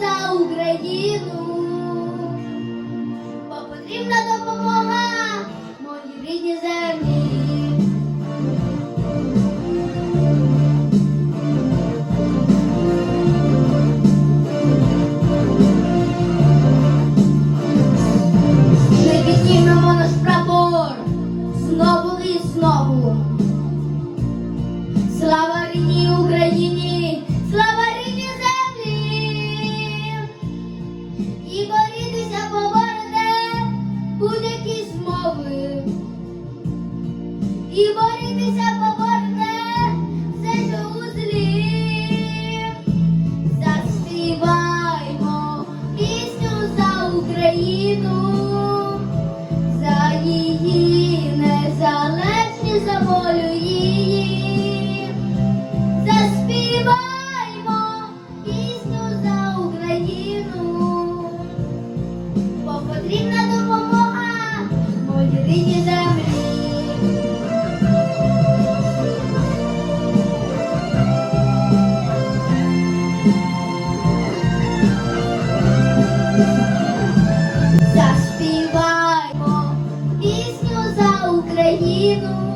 За Україну, бо потрібна допомога моїй рідній землі. Заспіваймо пісню за Україну, бо потрібна допомога моїй землі. Заспіваймо пісню за Україну,